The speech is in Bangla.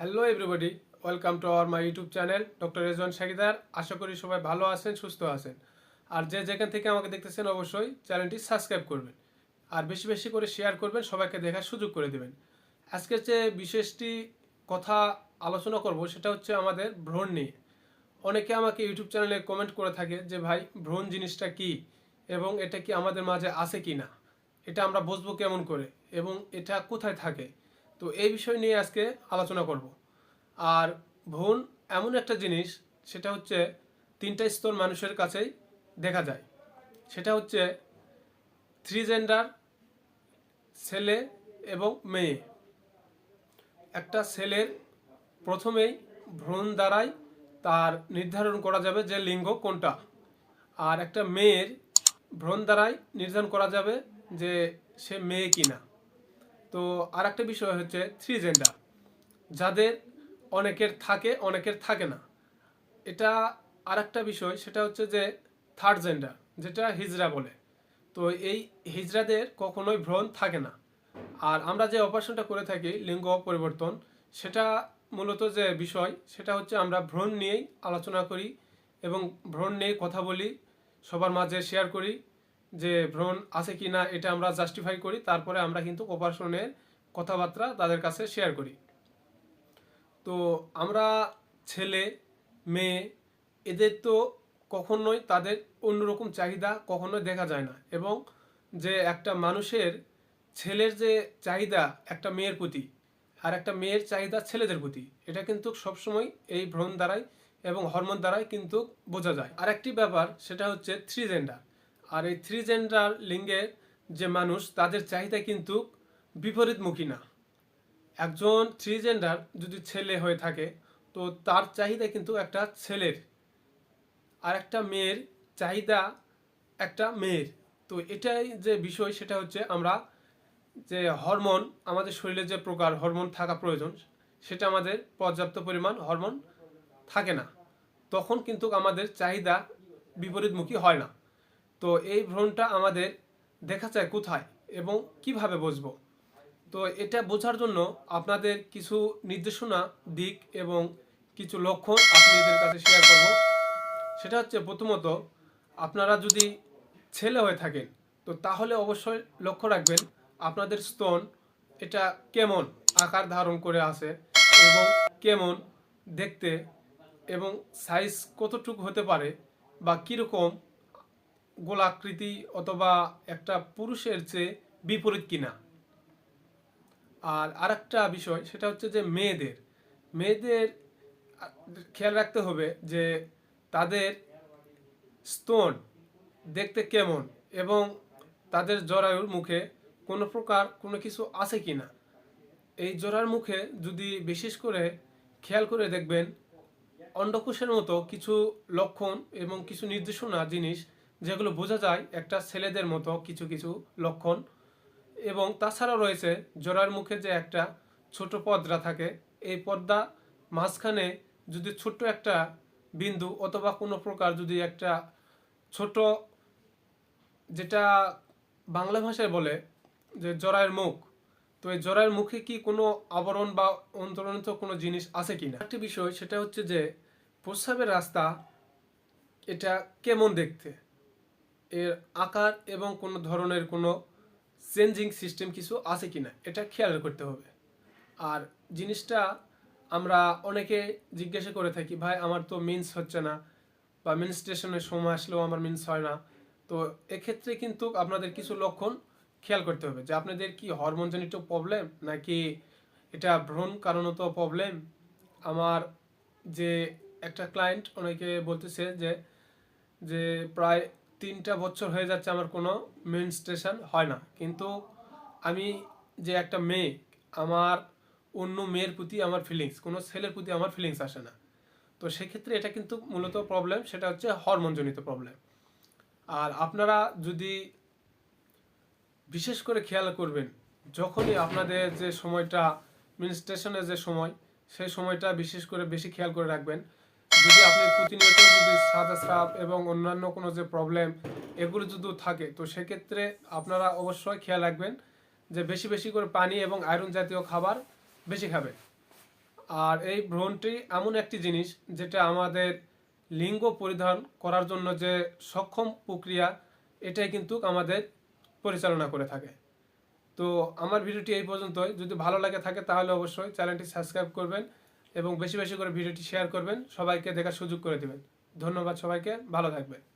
Hello everybody welcome to our my YouTube channel doctor Rezwan Shakidar আশা করি সবাই ভালো আছেন, সুস্থ আছেন। আর যে যেখান থেকে আমাকে দেখতেছেন, অবশ্যই চ্যানেলটি সাবস্ক্রাইব করবেন। আর বেশি বেশি করে শেয়ার করবেন, সবাইকে দেখার সুযোগ করে দেবেন। আজকের যে বিশেষটি কথা আলোচনা করব, সেটা হচ্ছে আমাদের ভ্রণ নিয়ে। অনেকে আমাকে ইউটিউব চ্যানেলে কমেন্ট করে থাকে যে, ভাই, ভ্রণ জিনিসটা কি? এবং এটা কি আমাদের মাঝে আছে কি না এটা আমরা বুঝব কেমন করে? এবং এটা কোথায় থাকে? তো এই বিষয় নিয়ে আজকে আলোচনা করব। আর ভ্রূণ এমন একটা জিনিস, সেটা হচ্ছে তিনটা স্তর মানুষের কাছেই দেখা যায়। সেটা হচ্ছে থ্রি জেন্ডার ছেলে এবং মেয়ে। একটা ছেলের প্রথমেই ভ্রূণ দ্বারাই তার নির্ধারণ করা যাবে যে লিঙ্গ কোনটা। আর একটা মেয়ের ভ্রণ দ্বারাই নির্ধারণ করা যাবে যে সে মেয়ে কিনা। তো আর একটা বিষয় হচ্ছে থ্রি জেন্ডার যাদের অনেকের থাকে অনেকের থাকে না। এটা আর একটা বিষয়, সেটা হচ্ছে যে থার্ড জেন্ডার যেটা হিজড়া বলে। তো এই হিজরাদের কখনোই ভ্রণ থাকে না। আর আমরা যে অপারেশনটা করে থাকি, লিঙ্গ পরিবর্তন, সেটা মূলত যে বিষয়, সেটা হচ্ছে আমরা ভ্রণ নিয়েই আলোচনা করি এবং ভ্রণ নিয়ে কথা বলি, সবার মাঝে শেয়ার করি। যে ভ্রণ আছে কি না এটা আমরা জাস্টিফাই করি, তারপরে আমরা কিন্তু অপারেশনের কথাবার্তা তাদের কাছে শেয়ার করি। তো আমরা ছেলে, মেয়ে, এদের তো কখনোই তাদের অন্যরকম চাহিদা কখনোই দেখা যায় না এবং যে একটা মানুষের ছেলের যে চাহিদা একটা মেয়ের প্রতি আর একটা মেয়ের চাহিদা ছেলেদের প্রতি, এটা কিন্তু সবসময় এই ভ্রণ দ্বারাই এবং হরমোন দ্বারাই কিন্তু বোঝা যায়। আর একটি ব্যাপার সেটা হচ্ছে থ্রি জেন্ডার আর এই থ্রি জেন্ডার লিঙ্গের যে মানুষ, তাদের চাহিদা কিন্তু বিপরীতমুখী না। একজন থ্রি জেন্ডার যদি ছেলে হয়ে থাকে, তো তার চাহিদা কিন্তু একটা ছেলের। আর একটা মেয়ের চাহিদা একটা মেয়ের। তো এটাই যে বিষয়, সেটা হচ্ছে আমরা যে হরমোন, আমাদের শরীরে যে প্রকার হরমোন থাকা প্রয়োজন, সেটা আমাদের পর্যাপ্ত পরিমাণ হরমোন থাকে না। তখন কিন্তু আমাদের চাহিদা বিপরীতমুখী হয় না। তো এই ভ্রণটা আমাদের দেখা যায় কোথায় এবং কীভাবে বুঝব তো এটা বোঝার জন্য আপনাদের কিছু নির্দেশনা দিক এবং কিছু লক্ষণ আপনাদের কাছে শেয়ার করব। সেটা হচ্ছে প্রথমত, আপনারা যদি ছেলে হয়ে থাকেন, তো তাহলে অবশ্যই লক্ষ্য রাখবেন আপনাদের স্তন এটা কেমন আকার ধারণ করে আছে এবং কেমন দেখতে এবং সাইজ কতটুকু হতে পারে বা কীরকম গোলাকৃতি অথবা একটা পুরুষের চেয়ে বিপরীত কিনা? আর আরেকটা বিষয়, সেটা হচ্ছে যে মেয়েদের মেয়েদের খেয়াল রাখতে হবে যে তাদের স্তন দেখতে কেমন এবং তাদের জরায়ুর মুখে কোনো প্রকার কোনো কিছু আছে কি না এই জরার মুখে যদি বিশেষ করে খেয়াল করে দেখবেন, অন্ডকোষের মতো কিছু লক্ষণ এবং কিছু নির্দেশনা জিনিস যেগুলো বোঝা যায় একটা ছেলেদের মতো কিছু কিছু লক্ষণ। এবং তাছাড়া রয়েছে জোড়ার মুখে যে একটা ছোট পর্দা থাকে, এই পর্দা মাঝখানে যদি ছোট্ট একটা বিন্দু অথবা কোনো প্রকার যদি একটা ছোট যেটা বাংলা ভাষায় বলে যে জরায়ের মুখ, তো এই জরায়ের মুখে কি কোনো আবরণ বা অন্তর্নিত কোনো জিনিস আছে কি না একটি বিষয় সেটা হচ্ছে যে প্রস্রাবের রাস্তা এটা কেমন দেখতে? এর আকার এবং কোনো ধরনের কোনো চেঞ্জিং সিস্টেম কিছু আছে কি না, এটা খেয়াল করতে হবে। আর জিনিসটা আমরা অনেকে জিজ্ঞাসা করে থাকি, ভাই, আমার তো মিন্স হচ্ছে না বা মিনস্ট্রেশনের সময় আসলেও আমার মিন্স হয় না। তো এক্ষেত্রে কিন্তু আপনাদের কিছু লক্ষণ খেয়াল করতে হবে যে আপনাদের কি হরমোনজনিত প্রবলেম নাকি এটা ভ্রণ কারণত প্রবলেম আমার যে একটা ক্লায়েন্ট অনেকে বলতেছে যে যে প্রায় তিনটা বছর হয়ে যাচ্ছে আমার কোনো মেনস্ট্রেশন হয় না। কিন্তু আমি যে একটা মেয়ে, আমার অন্য মেয়ের প্রতি আমার ফিলিংস কোনো ছেলের প্রতি আমার ফিলিংস আসে না। তো সেক্ষেত্রে এটা কিন্তু মূলত প্রবলেম সেটা হচ্ছে হরমোনজনিত প্রবলেম আর আপনারা যদি বিশেষ করে খেয়াল করবেন, যখনই আপনাদের যে সময়টা মিনস্ট্রেশনের যে সময় সেই সময়টা বিশেষ করে বেশি খেয়াল করে রাখবেন। যদি আপনি প্রতিনিয়ত যদি সাদা স্রাব এবং অন্যান্য কোনো যে প্রবলেম এগুলো যদি থাকে, তো সেক্ষেত্রে আপনারা অবশ্যই খেয়াল রাখবেন যে বেশি বেশি করে পানি এবং আয়রন জাতীয় খাবার বেশি খাবেন। আর এই ভ্রূণটি এমন একটি জিনিস যেটা আমাদের লিঙ্গ পরিধান করার জন্য যে সক্ষম প্রক্রিয়া, এটাই কিন্তু আমাদের পরিচালনা করে থাকে। তো আমার ভিডিওটি এই পর্যন্তই। যদি ভালো লাগে থাকে তাহলে অবশ্যই চ্যানেলটি সাবস্ক্রাইব করবেন। এবং বেশি বেশি করে ভিডিওটি শেয়ার করবেন। সবাইকে দেখার সুযোগ করে দেবেন। ধন্যবাদ সবাইকে। ভালো থাকবেন।